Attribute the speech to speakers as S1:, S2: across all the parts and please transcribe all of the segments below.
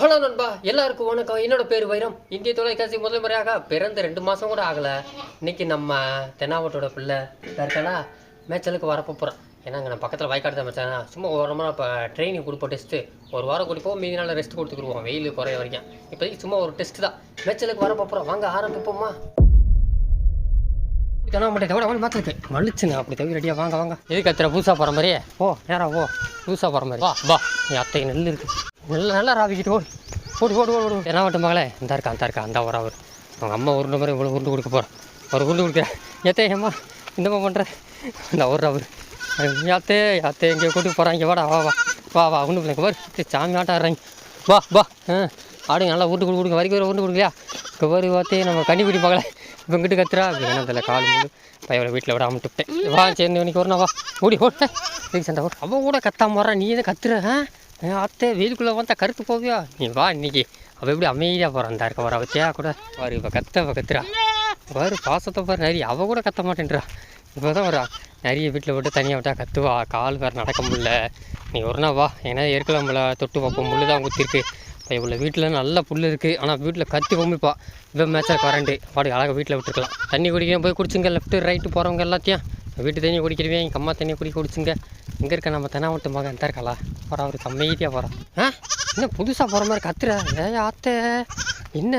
S1: Hello நண்பா எல்லாருக்கும் வணக்கம். என்னோட பேர் வைரம். இந்திய தொலைக்காட்சி முதல் முறையாக பிறந்த ரெண்டு மாதம் கூட ஆகலை. இன்னைக்கு நம்ம தென்னாவட்டோட பிள்ளை இருக்கானா மேய்ச்சலுக்கு வரப்போ போகிறோம் ஏன்னா அங்கே நான் பக்கத்தில் வயக்காடு தான் சும்மா ஒரு இப்போ ட்ரைனிங் கொடுப்போம் டெஸ்ட்டு ஒரு வாரம் கொடுப்போம் மீதி நாள் ரெஸ்ட் கொடுத்துக்குருவோம். வெயில் குறைய வரைக்கும். இப்போதைக்கு சும்மா ஒரு டெஸ்ட் தான். மேய்ச்சலுக்கு வரப்போ போகிறோம் வாங்க ஆரம்பிப்போமா? இதெல்லாம் மட்டும் தவிர அவன் மாத்திருக்கு. வலிச்சுங்க அப்படி தவிர ரெடியாக வாங்க வாங்க. எது அத்தனை புதுசாக போகிற மாதிரியே? ஓ நேரா ஓ புதுசாக போகிற மாதிரி. வா வா. என் அத்தை நெல் இருக்கு. நல்லா நல்லா ராவிக்கிட்டு ஓடு. ஓடு ஓடு ஓடு ஓடு. என்ன மட்டும் மகளே? இந்த இருக்கா அந்த இருக்கா அந்த ஒரு அவர் அவங்க அம்மா உருண்ட மாதிரி இவ்வளோ உருண்டு கொடுக்க போகிறேன் ஒரு உருண்டு கொடுக்குறேன் ஏத்தே அம்மா இந்தம்மா பண்ணுற இந்த ஒரு அவர் யாத்தே யாத்தே இங்கே கூட்டி போகிறாங்க வாடா வா வா. வா வா உண்டு பிள்ளைங்க பாரு. சாமி ஆட்டம் ஆடுறாங்க. வா வா ஆ. ஆடுங்க நல்லா உருண்டு கொடு கொடுங்க வரைக்கும் உருண்டு கொடுக்கலையா? இப்போ பாரு பார்த்தே நம்ம கண்ணி பிடி இப்போ இங்கிட்டு கத்துறா. வேணதில்ல கால் மூடு பையனை வீட்டில் விடாம விட்டுட்டேன் வா சேர்ந்து இன்னைக்கு வரணும் வா. ஓடி ஓட்டேன் இதுக்கு சண்டை அவன் கூட கத்தாம வரான் நீ எதை கத்துற ஆ? அத்தை வீட்டுக்குள்ளே வந்தால் கருத்து போவியா? நீ வா இன்னைக்கு. அவள் எப்படி அமைதியாக போகிறான் இருக்க வர அவத்தியா கூட. பாரு இப்போ கத்த இப்போ கத்துறா. பாரு பாசத்தை பாரு நிறைய அவள் கூட கத்த மாட்டேன்றா. இப்போ தான் வரா நிறைய வீட்டில் விட்டு தனியாக விட்டா கத்துவா. கால் வேறு நடக்க முடில நீ ஒரு நாள் வா. ஏன்னா ஏற்கலாம்ல தொட்டு பார்ப்போம். முள்ளு தான் குத்திருக்கு இப்போ இவ்வளோ வீட்டில் நல்ல புல் இருக்குது ஆனால் வீட்டில் கத்தி பொம்மிப்பா இவன் மேட்சாக கரண்ட்டு பாடி அழகாக வீட்டில் விட்டுருக்கலாம். தண்ணி குடிக்க போய் குடிச்சுங்க. லெஃப்ட்டு ரைட்டு போகிறவங்க எல்லாத்தையும் வீட்டு தண்ணியை குடிக்கிறவே எங்கள் அம்மா தண்ணியை குடிக்க குடிச்சுங்க. எங்கே இருக்க நம்ம தெனாவட்டு மகன் தான் இருக்காளா போகிறா அவருக்கு அமைதியாக போகிறான் ஆ? என்ன புதுசாக போகிற மாதிரி கத்துற? ஏ ஆத்தே. என்ன?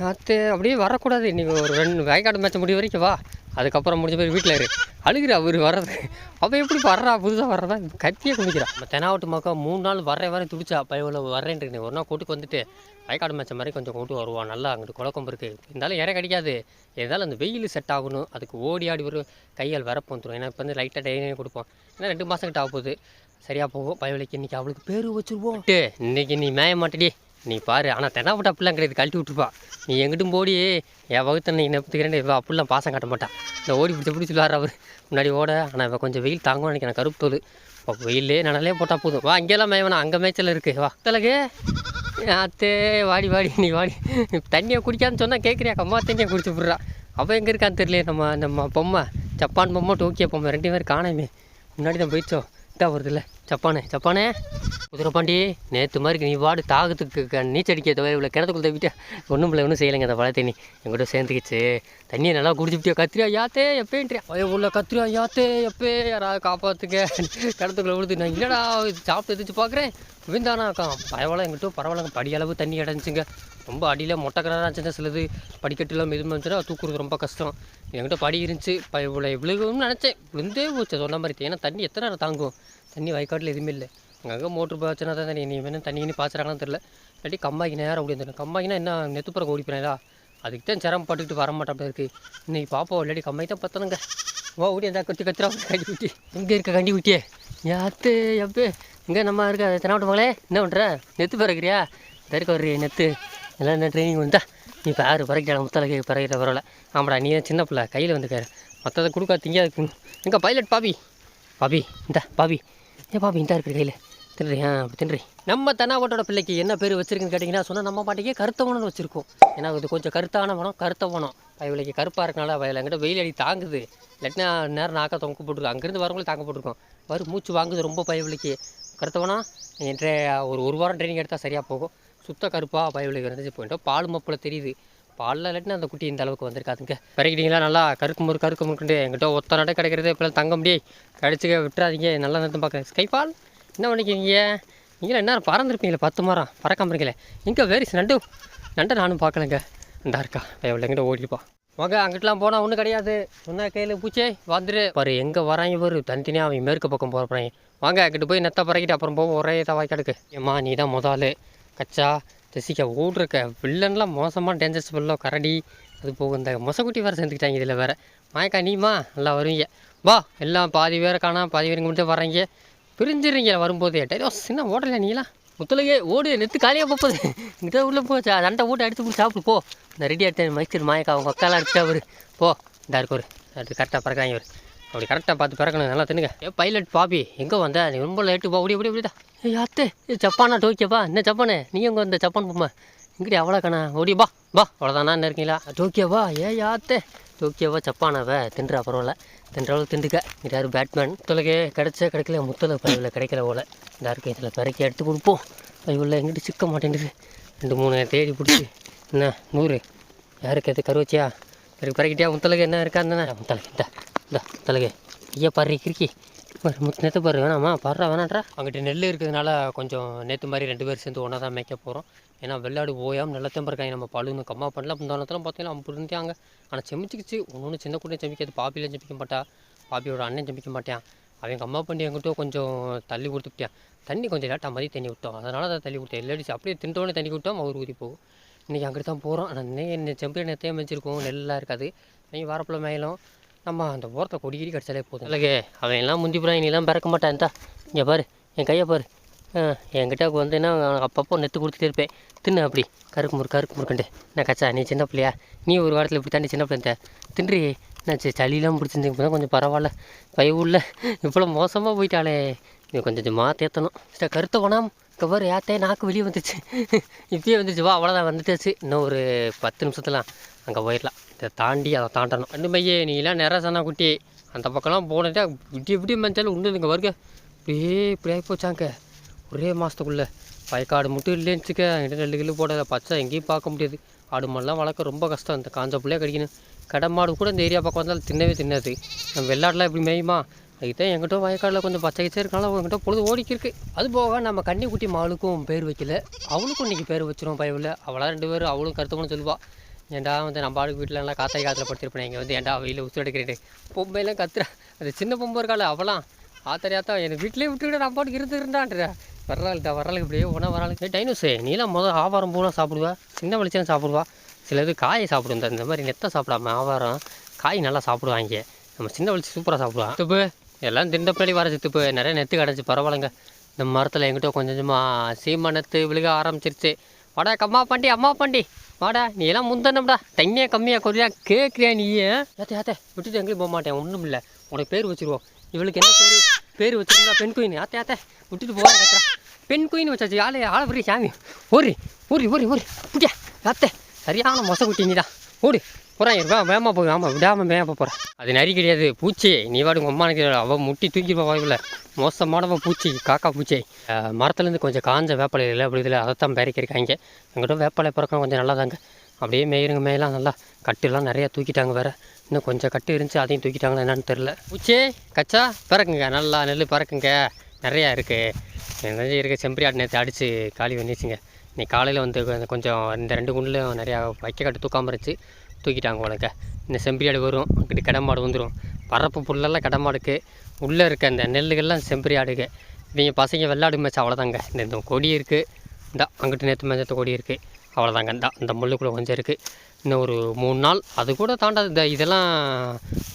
S1: ஆத்தே. அப்படியே வரக்கூடாது. இன்னைக்கு ஒரு ரெண்டு வயக்காடு மேட்ச் முடிவு வரைக்கும் வா. அதுக்கப்புறம் முடிஞ்ச பேர் வீட்டில் இரு. அழுகிற அவர் வர்றது. அவள் எப்படி வர்றா புதுசாக வர்றதா? கத்தியே குடிக்கிறான் நம்ம தெனாவட்டு மக்கா மூணு நாள் வரேன் வர துடிச்சா பையவில் வரேன்ட்டு ஒரு நாள் கூட்டுக்கு வந்துட்டு வயக்காடு மேட்ச் மாதிரி கொஞ்சம் கூட்டு வருவான். நல்லா அங்கிட்டு குழக்கம் இருக்குது இருந்தாலும் இறை கிடைக்காது இருந்தாலும் அந்த வெயில் செட் ஆகணும். அதுக்கு ஓடி ஆடி ஒரு கையால் வரப்பு வந்துடும் ஏன்னா இப்போ வந்து லைட்டாக டைனே கொடுப்போம் ஏன்னா ரெண்டு மாதம் கிட்ட ஆக போகுது. சரியாக போகும். பயவலைக்கு இன்றைக்கி அவளுக்கு பேர் வச்சுருவோம். இன்னைக்கு நீ மேய மாட்டடி. நீ பாரு ஆனால் தென்னாப்பட்ட அப்படிலாம் கிடையாது கழட்டி விட்டுருப்பா. நீ எங்கிட்டும் போடி என் வகுத்த நீ நெப்பத்துக்கிறேன் இவ அப்படிலாம் பாசம் காட்ட மாட்டான் இந்த ஓடி பிடிச்ச பிடிச்சி விளாட்ற அவர்? முன்னாடி ஓட ஆனால் இப்போ கொஞ்சம் வெயில் தாங்கும்னு நினைக்கிறேன் கருப்பு தோல் இப்போ வெயிலே நனலே போட்டால் போதும். வா இங்கெல்லாம் மேவனா அங்கே மேய்ச்சல் இருக்குது வா தலகு அத்தே வாடி வாடி நீ வாடி. தண்ணியை குடிக்காதுன்னு சொன்னால் கேட்குறியா அம்மா தண்ணியை குடிச்சு விட்றா. அவள் எங்கே இருக்கான்னு தெரியல நம்ம நம்ம பொம்மை ஜப்பான் பொம்மை டோக்கியோ பொம்மை ரெண்டு பேரும் காணாமே. முன்னாடி தான் போயிடுச்சோம் இதாக வருதுல்ல. ஜப்பானே குதிரை குதிரைப்பாண்டி நேற்று மாதிரி நீ வாடு தாகத்துக்கு க- தவிர இவ்வளோ கிணத்துக்குள்ள தவிட்டு ஒன்றும் இல்லை ஒன்றும் செய்யலைங்க அந்த பழைய தண்ணி எங்கிட்ட சேர்ந்துக்கிச்சு. தண்ணியை நல்லா குடிச்சுட்டியா கத்திரியா யாத்தே எப்பேன்றியா? அய்யோ உள்ள கத்திரியா யாத்தே எப்பே யாராவது காப்பாற்றுங்க கிணத்துக்குள்ளே விழுது நான் இல்லைடா சாப்பிட்டு எதிர்த்து பார்க்குறேன் விழுந்தானாக்கா பரவாயில்ல எங்கிட்ட பரவாயில்லங்க படியளவு தண்ணி கிடந்துச்சுங்க ரொம்ப அடியில் மொட்டை கிணறா இருந்துச்சுன்னா சிலது படிக்கட்டுலாம் மெதுமாக இருந்துச்சுன்னா தூக்குறது ரொம்ப கஷ்டம். என்கிட்ட படி இருந்துச்சு. இப்போ இவ்வளோ விழுகும்னு நினச்சேன். விழுந்தே போச்சு சொன்ன மாதிரி. ஏன்னா தண்ணி எத்தனை நேரம் தாங்கும்? தண்ணி வயக்காட்டில் எதுவுமே இல்லை. அங்கங்கே மோட்ரு பாய்ச்சினா தான் தண்ணி. நீ வேணும் தண்ணி இனி பாய்ச்சறாங்கன்னு தெரில இல்லாட்டி கம்மாய்க்கு நேரம் ஓடி வந்துடும் கம்மாய்க்குனா என்ன? நெத்துப்புறம் ஓடிப்பினேடா அதுக்கு தான் சிரமம் பட்டுக்கிட்டு வர மாட்டாப்ல இருக்கு. இன்னைக்கு பாப்போம். இல்லாட்டி கம்மாய் தான் பத்தணுங்க. ஓ ஓடி அந்த கத்தி கத்துறா. கண்டி குட்டி எங்கே இருக்க கண்டி குட்டியே யாத்து எப்பே? இங்கே நம்ம இருக்க? தென்னாவட்டு மகளே என்ன பண்ணுற நெத்து பிறகுறியா இருக்க வர்றிய நெத்து. எல்லாம் என்ன ட்ரைனிங் வந்தா நீ யார்? பறக்கிறாங்க முத்தலகை பறக்கிற பரவாயில்ல. ஆமாடா நீ சின்ன பிள்ளை. கையில் வந்துக்காரு மற்றதை கொடுக்கா திங்காது எங்கே பைலட் பாபி? பாபி இந்த பாபி. ஏன் பாபி இந்தா இருக்கிற கையில். தின்றி ஆ தின்றி. நம்ம தென்னாவட்டோட பிள்ளைக்கு என்ன பேர் வச்சிருக்குன்னு கேட்டிங்கன்னா சொன்னால் நம்ம பாட்டிக்கே கருத்தவனம்னு வச்சுருக்கோம். ஏன்னா இது கொஞ்சம் கருத்தான வனம் கருத்த வனம் கருப்பாக இருக்கனால வயலை எங்கிட்ட வெயில் அடி தாங்குது. இல்லாட்டினா நேரம் நாக்க தொங்க போட்டுருக்கோம். அங்கேருந்து வரவங்களே தாங்க போட்டிருக்கோம். வரும் மூச்சு வாங்குது ரொம்ப பயவளுக்கு கருத்தவனா என்ற ஒரு ஒரு வாரம் ட்ரைனிங் எடுத்தால் சரியாக போகும். சுத்த கருப்பாக பயவளுக்கு இருந்துச்சு போயிட்டோம். பால் மப்பில் தெரியுது. பாலில் இல்லாட்டினா அந்த குட்டி இந்த அளவுக்கு வந்திருக்காதுங்க. பிறக்கிட்டீங்களா நல்லா கருக்கு முறு கருக்கு முறுக்குண்டு எங்கிட்ட ஒத்த நட கிடைக்கிறது. இப்போலாம் தங்க முடியே கடிச்சுக்க விட்டுறாதீங்க. நல்லா நிறுத்தம் பார்க்குறேன் ஸ்கைபால் என்ன பண்ணிக்கிறீங்க? நீங்களும் என்ன பறந்துருப்பீங்களே பத்து மரம் பறக்காம இருக்கீங்களே. எங்கே வேரி நண்டு நண்டை நானும் பார்க்கலங்க. இந்த இருக்கா. எவ்வளோ எங்கிட்ட ஓடிப்பா வாங்க அங்கிட்டலாம் போனால் ஒன்றும் கிடையாது. சொன்ன கையில் பூச்சே வந்துரு. பாரு எங்கே வராங்க பாரு. தனித்தனியாக அவன் மேற்கு பக்கம் போகிறப்பறாங்க வாங்க அங்கிட்டு போய் நெத்த பறக்கிட்டு அப்புறம் போவோம். ஒரே தவாய் கிடக்கு. ஏம்மா நீ தான் முதல் கச்சா ஜெசிகா ஓடுறக்க வில்லன்லாம் மோசமாக டேஞ்சர்ஸ் பில்லோ கரடி அது போக இந்த மொசக்குட்டி வேறு சேர்ந்துக்கிட்டாங்க இதில் வேறு. மாயக்கா நீமா நல்லா வருவீங்க. வா எல்லாம் பாதி பேரை காணா பாதி பேருக்கு மட்டும் வர்றீங்க. பிரிஞ்சிடுறீங்க வரும்போது. டைரோ சின்ன ஓடல நீங்களாம்? முத்தலையே ஓடு நெத்து காலியாக போகுது. இங்கிட்ட உள்ளே போ சா- சண்டை ஓட்டு அடித்து போய் சாப்பிடு போ. இந்த ரெடி ஆகிட்டேன் மைச்சர் மாயக்கா அவங்க அக்காலாம் அடிச்சா அவர் போ இந்த இருக்கு ஒரு கரெக்டாக பறக்கிறாங்க அவர் அப்படி கரெக்டாக பார்த்து பிறக்கணும். நல்லா தின்னுங்க ஏ பைலட் பாபி எங்கே வந்த? நீ ரொம்ப லேட்டு போ. ஓடி ஓடி ஓடிதா ஏ யாத்தே? ஜப்பானா டோக்கியோப்பா என்ன ஜப்பானே? நீ எங்கே வந்த ஜப்பான் பொம்மை? இங்கடி அவ்வளோ கண்ணா? ஓடி பா பா அவ்வளோதானா என்ன இருக்கீங்களா? டோக்கியோவா ஏ யாத்தே? டோக்கியோவா ஜப்பானாவ தின்றா பரவாயில்ல. தின்றளவு திண்டுக்க. இது யார்? பேட்மேன். முத்தலகே கிடைச்ச கிடைக்கல. முத்தலை பறவையில் கிடைக்கல போல. யாருக்கு இதில் பிறக்கி எடுத்து கொடுப்போம். இவ்வளோ எங்கிட்ட சிக்க மாட்டேங்குது. ரெண்டு மூணு தேடி பிடிச்சி. என்ன? நூறு. யாருக்கு எது கருவச்சியா? இருக்கு பிறக்கிட்டியா? முத்தலகு என்ன இருக்கா? அந்த முத்தலகு இந்த. இந்த முத்தலகு ஐயா பாரு கிறுக்கி. பாரு முத்து நேற்று பாரு வேணாமா? பாடுறா வேணான்றா? அங்கிட்ட நெல் இருக்கிறதுனால கொஞ்சம் நேற்று மாதிரி ரெண்டு பேர் சேர்ந்து ஒன்றா தான் மேய்க்க போகிறோம் ஏன்னா வெள்ளாடு ஓயாமல் நல்ல இருக்காங்க. நம்ம பழுன்னு கம்மா பண்ணல. முந்தானத்தெல்லாம் பார்த்தீங்கன்னா அப்படி இருந்தாங்க ஆனால் செமிச்சிக்கிச்சு. ஒன்று ஒன்று சின்ன கூட செமிக்காது. பாப்பிலாம் செமிக்க மாட்டா. பாப்பியோட அண்ணன் செமிக்க மாட்டேன். அவன் கம்மா பண்ணி எங்கிட்ட கொஞ்சம் தள்ளி கொடுத்துட்டேன் தண்ணி கொஞ்சம் லேட்டாக மாதிரி தண்ணி விட்டோம். அதனால அதை தள்ளி கொடுத்தேன். எல்லடிச்சு அப்படியே திண்டோடனே தண்ணி விட்டோம். அவர் ஊதி போகும். இன்றைக்கி அங்கிட்டு தான் போகிறோம் ஆனால் நெய் செம்பு நேற்றையே மேய்ச்சிருக்கோம்? நெல்லாம் இருக்காது. நீங்கள் வரப்பில் மேலும் நம்ம அந்த ஓரத்தை கொடிக்கிடி கிடச்சாலே போதும். இல்லைங்க அவன் எல்லாம் முந்தி போகிறான் நீலாம் பிறக்க மாட்டான். தான் இங்கே பாரு என் கையை பாரு. ஆ, என்கிட்ட வந்தேன்னா அப்பப்போ நெத்து கொடுத்துட்டே இருப்பேன். தின்னு அப்படி. கருக்கு முறு கருக்கு முறுக்குண்டு நான் கச்சா நீ சின்ன பிள்ளையா? நீ ஒரு வாரத்தில் இப்படி தாண்டி சின்ன பிள்ளை தின்றி. நான் சரி சளியெல்லாம் பிடிச்சிருந்து இப்போ தான் கொஞ்சம் பரவாயில்ல. பயவுள்ள இவ்வளோ மோசமாக போயிட்டாலே நீ கொஞ்சம் கொஞ்சமாக தேத்தணும். சரி கருத்தை போனால் கவர் ஏத்தே நாக்கு வெளியே வந்துச்சு. இப்பயே வந்துச்சு. வா அவ்வளோதான் வந்துட்டாச்சு. இன்னும் ஒரு பத்து நிமிஷத்துலாம் அங்கே போயிடலாம். இதை தாண்டி அதை தாண்டணும். ரெண்டு மையே நீலாம் நிறைய சனா குட்டி அந்த பக்கம்லாம் போனதே இப்படி இப்படி மஞ்சாலும் உண்டு இங்கே வருங்க இப்படியே இப்படி ஆகி போச்சாங்க. ஒரே மாதத்துக்குள்ளே வயக்காடு மட்டும் இல்லைன்னு வச்சுக்க என்கிட்ட நெல்லு கில்லு போடாத பச்சை எங்கேயும் பார்க்க முடியாது. ஆடு மாடுலாம் வளர்க்க ரொம்ப கஷ்டம். இந்த காஞ்ச பிள்ளையே கடிக்கணும். கடை மாடு கூட இந்த ஏரியா பக்கம் வந்தாலும் தின்னவே தின்னாது. நம்ம வெள்ளாடெலாம் இப்படி மேயுமா? அதுக்கிட்ட எங்கிட்ட வயக்காடில் கொஞ்சம் பச்சை கிச்சை இருக்கனால உங்ககிட்ட பொழுது ஓடிக்கிருக்கு அது போக நம்ம கன்னிக்குட்டி மாளுக்கும் பேர் வைக்கல. அவளுக்கும் இன்றைக்கி பேர் வச்சிரும் பயவில் அவளாம் ரெண்டு பேரும் அவளும் கருத்துக்கணும் சொல்லுவாள் ஏன்டா வந்து நம்ம ஆளுக்கு வீட்டில் எல்லாம் காத்தாய் காத்தில் படுத்திருப்பேன் இங்கே வந்து ஏன்டா வெயில் உத்து எடுக்கிறேன் பொம்மையெல்லாம் கத்துற. அது சின்ன பொம்பை இருக்காள் அவளாம். ஆத்தரியாத்தா எனக்கு வீட்டிலே விட்டுக்கிட்டு நம்ம பாட்டுக்கு இருந்து இருந்தான்றா. வர்றாளுக்கு இப்படியே ஒன்றா வராளுக்கு டைனோஸே நீலாம் முதல் ஆவாரம் பூலாம் சாப்பிடுவா? சின்ன வெளிச்சம் சாப்பிடுவா? சிலது காயை சாப்பிடும். இந்த மாதிரி நெத்தை சாப்பிடாம ஆவாரம் காய் நல்லா சாப்பிடுவாங்க. நம்ம சின்ன வெளிச்சம் சூப்பராக சாப்பிடுவான் சித்துப்பு எல்லாம் திண்ட வர சித்துப்பு. நிறைய நெத்து கிடச்சி பரவாயில்லைங்க. இந்த மரத்தில் எங்கிட்ட கொஞ்சம் கொஞ்சமாக சீமா நெத்து விழுக ஆரம்பிச்சிருச்சு. வாடா கம்மா பாண்டி அம்மா பாண்டி வாடா நீ எல்லாம் முந்தனம்டா. தண்ணியாக கம்மியாக குறையா கேட்குறியா நீ? ஏத்தே ஏத்தே விட்டுட்டு எங்கேயும் போக மாட்டேன் ஒன்றும் இல்லை உனக்கு பேர் வச்சிருவோம். இவளுக்கு என்ன பேர்? பேர் வச்சிருந்தா பெண் குயின் ஆத்தே ஆத்தே விட்டுட்டு போகிறேன் கத்துறா. பெண் குயின் வச்சாச்சு ஆளே ஆள பெரிய சாமி. ஓரி ஓரி ஓரி ஓரி புட்டியா அத்தை சரியான மொசை குட்டி நீடா. ஓடு. போகிறான் இருப்பா வேமா போய் ஆமாம் விடாமல் வேமா போகிறேன் அது நரி கிடையாது பூச்சி. நீ வாடு உங்கள் அம்மானுக்கு அவள் முட்டி தூக்கிப்பா வாய்ப்பில் மோசமானவ பூச்சி காக்கா பூச்சி. மரத்துலேருந்து கொஞ்சம் காஞ்ச வேப்பலை இல்லை அப்படி இதில் அதைத்தான் பிறக்கிருக்காங்க. எங்கிட்ட வேப்பலை பிறக்கணும் கொஞ்சம் நல்லா தாங்க அப்படியே மேயிருங்க மேயெல்லாம் நல்லா கட்டுலாம் நிறையா தூக்கிட்டாங்க வேறு. இன்னும் கொஞ்சம் கட்டு இருந்துச்சு அதையும் தூக்கிட்டாங்களா என்னன்னு தெரில. பூச்சி கச்சா பிறக்குங்க. நல்லா நெல் பிறக்குங்க. நிறையா இருக்குது நிறைய இருக்குது செம்பரி ஆடு நேற்று அடித்து காலி பண்ணிச்சுங்க இன்னைக்கு காலையில் வந்து கொஞ்சம் இந்த ரெண்டு குண்டில் நிறையா வைக்க கட்டு தூக்காமல் இருந்துச்சு. தூக்கிட்டாங்க உனக்கு. இந்த செம்பரி ஆடு வரும் அங்கிட்டு கடமாடு வந்துடும் பரப்பு புல்லெல்லாம் கடமாடுக்கு. உள்ளே இருக்க அந்த நெல்லுகள்லாம் செம்பரி இவங்க பசங்க வெள்ளாடு மேய்ச்சா அவ்வளோதாங்க. இந்த இந்த கொடி இருக்குது இந்த அங்கிட்டு நேற்று மேய்ச்சத்த கொடி இருக்குது அவ்வளோதாங்க. இந்த அந்த முள்ளுக்குள்ளே கொஞ்சம் இருக்குது இன்னும் ஒரு மூணு நாள். அது கூட தாண்டாது. இந்த இதெல்லாம்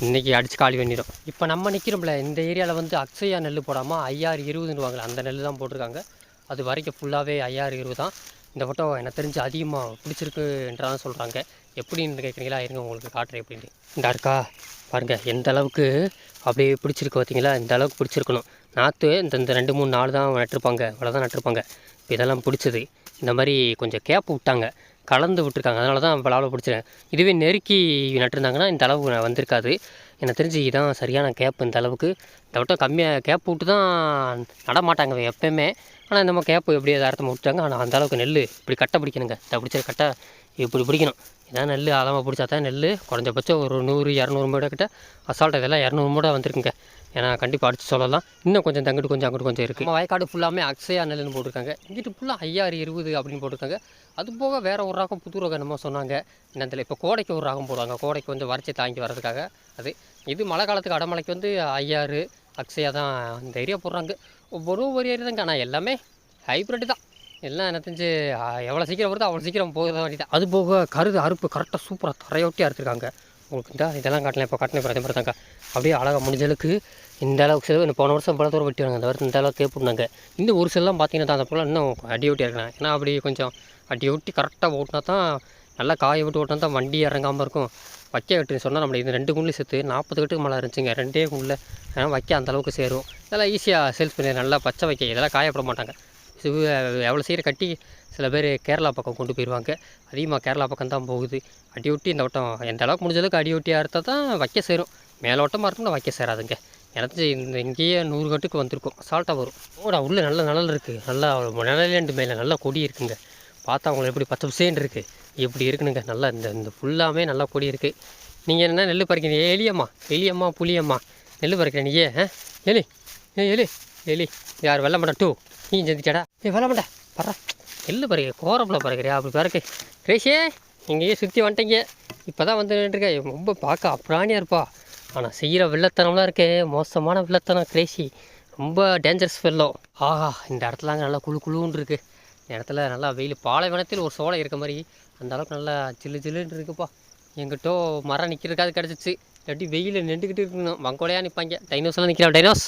S1: இன்றைக்கி அடித்து காலி பண்ணிடும் இப்போ நம்ம நிற்கிறோம்ல இந்த ஏரியாவில் வந்து அக்ஷயா நெல் போடாமல் ஐயாறு இருபதுன்னு வாங்கல அந்த நெல் தான் போட்டிருக்காங்க. அது வரைக்கும் ஃபுல்லாகவே ஐயாறு இருபது தான். இந்த ஃபோட்டோ எனக்கு தெரிஞ்சு அதிகமாக பிடிச்சிருக்குன்றதான் சொல்கிறாங்க எப்படின்னு கேட்குறீங்களா இருங்க உங்களுக்கு காட்டுறேன் எப்படின்னு. இந்த இருக்கா? பாருங்கள் எந்த அளவுக்கு அப்படியே பிடிச்சிருக்கு பார்த்தீங்களா இந்த அளவுக்கு பிடிச்சிருக்கணும். நாற்று இந்த இந்த ரெண்டு மூணு நாள் தான் நட்டிருப்பாங்க. அவ்வளோதான் நட்டிருப்பாங்க. இப்போ இதெல்லாம் பிடிச்சது. இந்த மாதிரி கொஞ்சம் கேப் விட்டாங்க. கலந்து விட்டுருக்காங்க. அதனால தான் இப்போ அளவு பிடிச்சிருக்கேன் இதுவே நெருக்கி நட்டுருந்தாங்கன்னா இந்த அளவு நான் வந்திருக்காது. எனக்கு தெரிஞ்சு இதான் சரியான கேப் இந்த அளவுக்கு. இந்த வட்டம் கம்மியாக கேப் விட்டு தான் நட மாட்டாங்க எப்பயுமே. ஆனால் இந்த மாதிரி கேப்பு எப்படி அர்த்தம் விட்டுட்டாங்க. ஆனால் அந்த அளவுக்கு நெல் இப்படி கட்டை பிடிக்கணுங்க. இந்த பிடிச்ச கட்டை இப்படி பிடிக்கணும். இதான் நெல் ஆழமாக பிடிச்சா தான் நெல் குறைஞ்சபட்சம் ஒரு நூறு இரநூறு மூடை கிட்ட அசால்ட் இதெல்லாம் இரநூறு மூடை வந்திருக்குங்க. ஏன்னா கண்டிப்பாக அடித்து சொல்லலாம். இன்னும் கொஞ்சம் தங்கிட்டு கொஞ்சம் அங்கிட்டு கொஞ்சம் இருக்குது நம்ம வயக்காடு ஃபுல்லாமே அக்ஷயா நெல்லுன்னு போட்டிருக்காங்க. இங்கிட்டு ஃபுல்லாக ஐயாறு இருபது அப்படின்னு போட்டிருக்காங்க. அது போக வேறு ஒரு ரகம் புது ரகம் என்னமோ சொன்னாங்க. என்னத்தில் இப்போ கோடைக்கு ஒரு ரகம் போடுவாங்க. கோடைக்கு கொஞ்சம் வறட்சி தாங்கி வர்றதுக்காக அது. இது மழை காலத்துக்கு அடமலைக்கு வந்து ஐயாறு அக்ஷயா தான் இந்த ஏரியா போடுறாங்க. ஒவ்வொரு ஒரு ஏரியா தாங்க. ஆனால் எல்லாமே ஹைப்ரிட் தான். எல்லாம் என்ன தெரிஞ்சு எவ்வளோ சீக்கிரம் வருதோ அவ்வளோ சீக்கிரம் போகிறத வேண்டியது. அது போக கருது அறுப்பு கரெக்டாக சூப்பராக தரையொட்டி அறுத்துருக்காங்க. உங்களுக்கு இந்த இதெல்லாம் காட்டலாம் இப்போ காட்டின அதே மாதிரி தாங்க அப்படியே அழகாக முடிஞ்சளவுக்கு இந்த அளவுக்கு செலவு போன வருஷம் பல தூரம் வெட்டிவாங்க இந்த வருஷம் இந்த அளவுக்கு கேப்புனாங்க இந்த ஒரு செல்லாம் பார்த்தீங்கன்னா அந்த போல் இன்னும் அடி ஒட்டி இருக்கலாம் ஏன்னா அப்படி கொஞ்சம் அடி ஒட்டி கரெக்டாக ஓட்டினா தான் நல்லா காய விட்டு ஓட்டினா தான் வண்டி இறங்காமல் இருக்கும். வைக்க கட்டு சொன்னால் நம்மளை இது ரெண்டு குண்டில் சேர்த்து நாற்பது கட்டுக்கு மேலே இருந்துச்சுங்க. ரெண்டே குண்டில் ஏன்னா வைக்க அந்த அளவுக்கு சேரும். இதெல்லாம் ஈஸியாக சேல்ஸ் பண்ணி நல்லா பச்சை வைக்க இதெல்லாம் காயப்பட மாட்டாங்க. சிவ எவ்வளோ சீக்கிரம் கட்டி சில பேர் கேரளா பக்கம் கொண்டு போயிடுவாங்க. அதிகமாக கேரளா பக்கம் தான் போகுது. அடி ஒட்டி இந்த வட்டம் எந்த அளவுக்கு முடிஞ்ச அளவுக்கு அடி ஒட்டி அறுத்தா தான் வைக்க சேரும். மேலோட்டமாக இருக்கும்னா வைக்க சேராதுங்க. எனக்கு இந்த இங்கேயே நூறு கட்டுக்கு வந்திருக்கும். சால்ட்டாக வரும். ஓடா உள்ளே நல்ல நிழல் இருக்குது நல்லா நிழலேண்டு மேலே நல்ல கொடி இருக்குங்க. பார்த்தா உங்களுக்கு எப்படி பச்சை பசேன்னு இருக்குது எப்படி இருக்குனுங்க. நல்லா இந்த இந்த ஃபுல்லாமே நல்லா கொடி இருக்குது நீங்கள் என்ன நெல் பறிக்கிறீங்க? எலியம்மா. எலியம்மா புளியம்மா நெல் பறிக்கிறேன் நீயே ஆ? எலி. ஏ எலி. எலி. யார் வெள்ளம் மாட்டா டூ. நீ செஞ்சுட்டாடா. ஏ வேலை மாட்டேன் பறா எல்லு பறிக்க கோரப்பில் பறக்கிறியா அப்படி பறக்கு ரேஷே இங்கேயே சுற்றி வந்துட்டீங்க. இப்போ தான் வந்து நின்றுருக்கேன் ரொம்ப பார்க்க அப்ராணியாக இருப்பா. ஆனால் செய்கிற வில்லத்தனம்லாம் இருக்கே. மோசமான வில்லத்தனம் கிரேசி ரொம்ப டேஞ்சரஸ் வெள்ளம். ஆஹா இந்த இடத்துல அங்கே நல்லா குழு குழுன்னு இருக்குது இந்த இடத்துல நல்லா வெயில். பாலைவனத்தில் ஒரு சோலை இருக்க மாதிரி. அந்த அளவுக்கு நல்லா ஜில்லு ஜில்லுன்னு இருக்குப்பா. எங்கிட்டோ மரம் நிற்கிறதுக்காது கிடச்சிச்சு. இல்லாட்டி வெயிலில் நின்றுக்கிட்டு இருக்கணும். வங்கோலையாக நிற்பாங்க டைனோஸ்லாம் நிற்கிறா டைனோஸ்.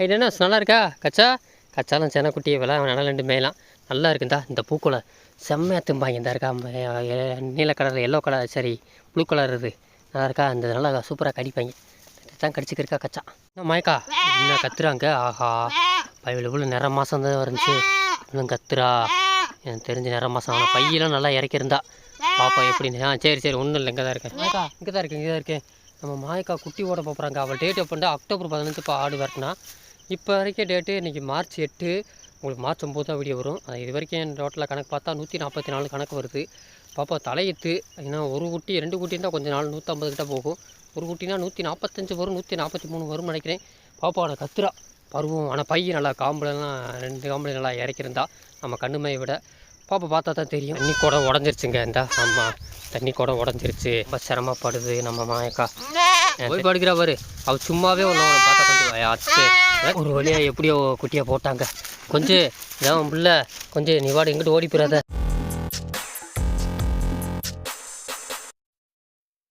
S1: ஐ டைனோஸ் நல்லா இருக்கா? கச்சா? கச்சாலும் செனக்குட்டியை வில நல்லா ரெண்டு மேலாம் நல்லா இருக்குந்தா இந்த பூக்களை. செம்மையாக திம்பாங்க இந்த இருக்கா நீல கலர் எல்லோ கலர் சரி ப்ளூ கலர் இது. நல்லா இருக்கா அந்த நல்லா சூப்பராக கடிப்பாங்க. தான் கடிச்சிக்கிருக்கா கச்சா. என்ன மயக்கா என்ன கத்துறாங்க? ஆஹா பையில் இவ்வளோ நிற மாதம் தான் இருந்துச்சு. இவ்வளோ கத்துறா. எனக்கு தெரிஞ்ச நிற மாதம் ஆனால் பையெல்லாம் நல்லா இறக்கிருந்தா பாப்பா எப்படின்னு ஆ சரி சரி ஒன்றும் இல்லை இங்கே தான் இருக்கேன். மாயக்கா இங்கே தான் இருக்கேன் இங்கே தான் இருக்கேன். நம்ம மாயக்கா குட்டி ஓட போகிறாங்க அவள் டேட் எப்போ அக்டோபர் பதினஞ்சு இப்போ ஆடு வரட்டுனா இப்போ வரைக்கும் டேட்டு இன்றைக்கி மார்ச் எட்டு. உங்களுக்கு மார்ச் ஒம்பது தான் வீடியோ வரும். அது இது வரைக்கும் என் டோட்டலாக கணக்கு பார்த்தா நூற்றி நாற்பத்தி நாலு கணக்கு வருது. பாப்பா தலையெத்து. ஏன்னா ஒரு குட்டி ரெண்டு குட்டி இருந்தால் கொஞ்சம் நாள் நூற்றம்பது கிட்ட போகும். ஒரு குட்டினா நூற்றி நாற்பத்தஞ்சு வரும் நூற்றி நாற்பத்தி மூணு வரும்னு நினைக்கிறேன். பாப்பா பாப்பாவோட கத்துரா பருவம். ஆனால் பையன் நல்லா காம்புலலாம் ரெண்டு காம்புல நல்லா இறக்கிருந்தா நம்ம கண்ணுமையை விட பாப்பா பார்த்தா தான் தெரியும். தண்ணி குடம் உடஞ்சிருச்சுங்க. இந்த ஆமாம் தண்ணி குடம் உடஞ்சிருச்சு. ரொம்ப சிரமப்படுது நம்ம மாயக்கா. போய் படுக்கிறா பாரு. அவ சும்மாவே ஒன்று பார்த்தா கொஞ்சம் அச்சு ஒரு வழியாக எப்படியோ குட்டியை போட்டாங்க. கொஞ்சம் இதான் பிள்ளை கொஞ்சம் நீ வாடு எங்கிட்டு ஓடி போயிடாத.